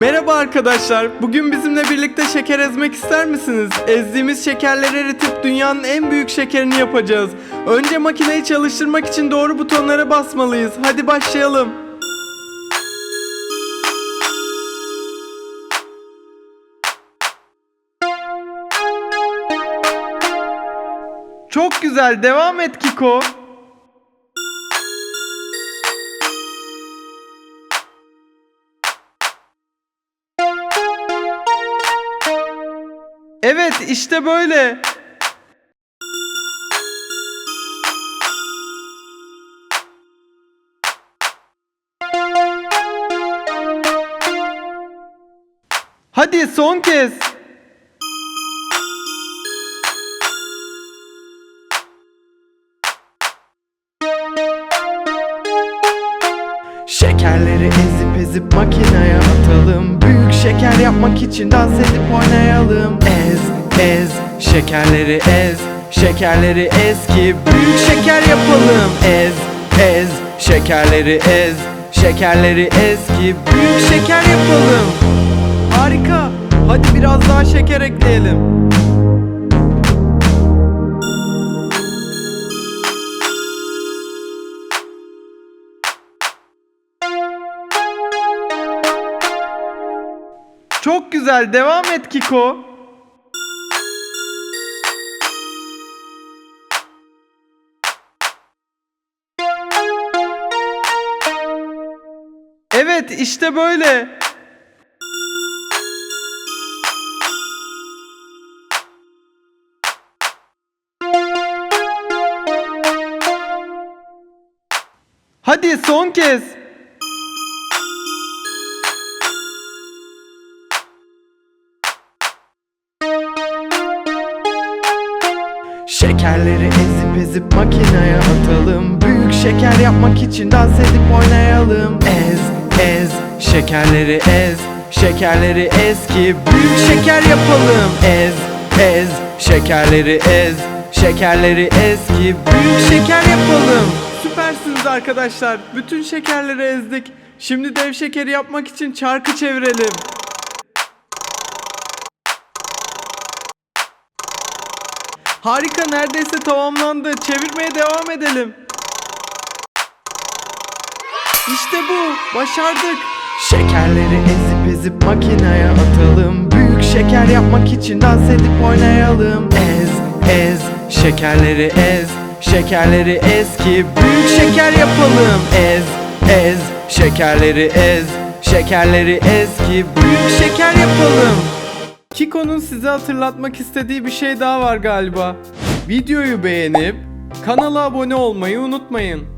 Merhaba arkadaşlar. Bugün bizimle birlikte şeker ezmek ister misiniz? Ezdiğimiz şekerleri eritip dünyanın en büyük şekerini yapacağız. Önce makineyi çalıştırmak için doğru butonlara basmalıyız. Hadi başlayalım. Çok güzel. Devam et Kiko. Evet, işte böyle. Hadi son kez. Şekerleri ezip ezip makineye atalım. Büyük şeker yapmak için dans edip oynayalım. Ez ez şekerleri ez Şekerleri ez ki büyük şeker yapalım. Ez ez şekerleri ez Şekerleri ez ki büyük şeker yapalım. Harika Hadi biraz daha şeker ekleyelim Çok güzel devam et Kiko Evet işte böyle. Hadi son kez. Şekerleri ezip ezip makineye atalım. Büyük şeker yapmak için dans edip oynayalım. Ez ez şekerleri ez Şekerleri ez ki büyük şeker yapalım. Ez ez şekerleri ez Şekerleri ez ki büyük şeker yapalım. Süpersiniz arkadaşlar. Bütün şekerleri ezdik. Şimdi dev şekeri yapmak için çarkı çevirelim Harika neredeyse tamamlandı. Çevirmeye devam edelim. İşte bu. Başardık. Şekerleri ezip ezip makineye atalım. Büyük şeker yapmak için dans edip oynayalım. Ez ez şekerleri ez. Şekerleri ez ki büyük şeker yapalım. Ez ez şekerleri ez. Şekerleri ez ki büyük şeker yapalım. Kiko'nun size hatırlatmak istediği bir şey daha var galiba. Videoyu beğenip kanala abone olmayı unutmayın.